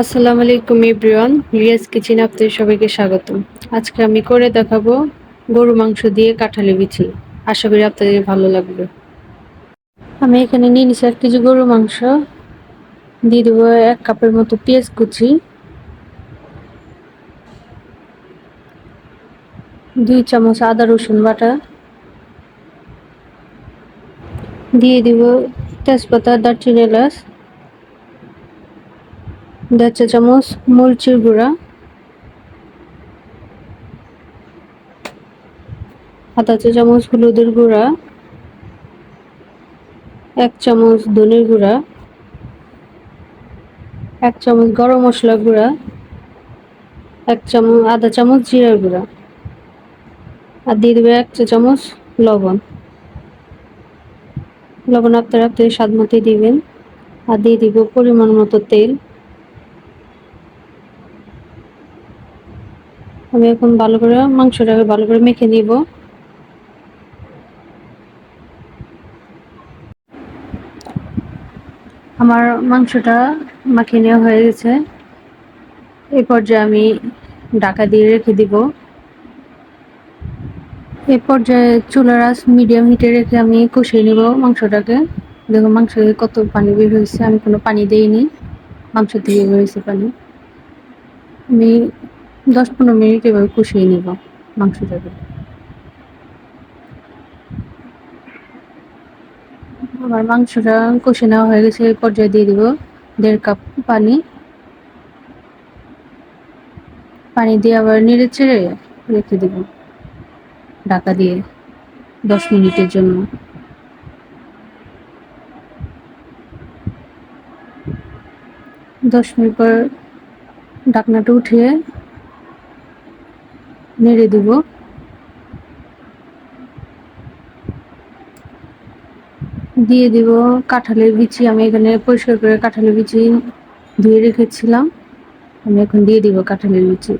আসসালামু আলাইকুম everyone, Riaz kitchen আপনাদের সবাইকে স্বাগত আজকে আমি করে দেখাবো গরু মাংস দিয়ে কাঁঠালি বিচি। আশা করি আপনাদের ভালো লাগবে। আমি এখানে নিয়ে নিচ্ছি এক কেজি গরু মাংস। দিয়ে দেবো এক কাপের মতো পেঁয়াজ কুচি। দুই চামচ আদা রসুন বাটা। দিয়ে দিব তেজপাতা, দারচিনি এলাচ। দেড় চা চামচ মরিচের গুঁড়া, আধা চা চামচ হলুদের গুঁড়া, এক চামচ ধনের গুঁড়া, এক চামচ গরম মশলা গুঁড়া, এক চামচ, আধা চামচ জিরার গুঁড়া আর দিয়ে দেবে এক চা চামচ লবণ। লবণ আপনারা আপনাদের স্বাদ মতোই দিবেন। আর দিয়ে দিব পরিমাণ মতো তেল। আমি এখন ভালো করে মাংসটাকে ভালো করে মেখে নিব। আমার মাংসটা মাখিয়ে নেওয়া হয়ে গেছে। এই পর্যায়ে আমি ডাকা দিয়ে রেখে দিব। এই পর্যায়ে চুলার আঁচ মিডিয়াম হিটে রেখে আমি কষিয়ে নেব মাংসটাকে। দেখো মাংস কত পানি বের হয়েছে, আমি কোনো পানি দিইনি। মাংস থেকে বের হয়েছে পানি। আমি দশ পনেরো মিনিট এভাবে কষিয়ে নেব মাংসটাকে আমার মাংসটা কষে নেওয়া হয়ে গেছে এই পর্যায়ে দিয়ে দিব দেড় কাপ পানি। পানি দিয়ে আবার নেড়ে চেড়ে রেখে দেব ঢাকা দিয়ে দশ মিনিটের জন্য। দশ মিনিট পর ঢাকনাটা উঠিয়ে নেড়ে দেব। দিয়ে দিব কাঁঠালের বিচি। আমি এখানে পরিষ্কার করে কাঁঠালের বিচি ধুয়ে রেখেছিলাম। আমি এখন দিয়ে দিব কাঁঠালের বিচি।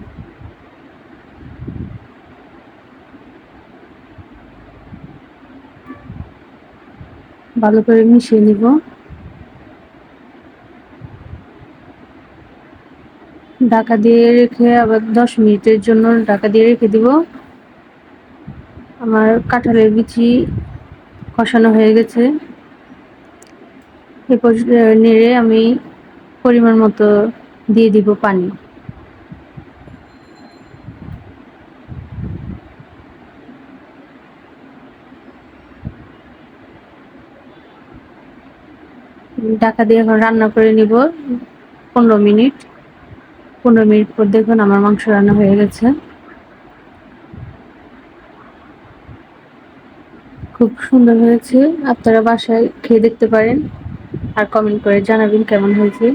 ভালো করে মিশিয়ে নিব। ঢাকা দিয়ে রেখে আবার দশ মিনিটের জন্য ঢাকা দিয়ে রেখে দিব। আমার কাঁঠালের বিচি কষানো হয়ে গেছে। এরপর নেড়ে আমি পরিমাণ মতো দিয়ে দিব পানি। ঢাকা দিয়ে এখন রান্না করে নিব পনেরো মিনিট। পনেরো মিনিট পর দেখুন আমার মাংস রান্না হয়ে গেছে। খুব সুন্দর হয়েছে। আপনারা বাসায় খেয়ে দেখতে পারেন। আর কমেন্ট করে জানাবেন কেমন হয়েছে।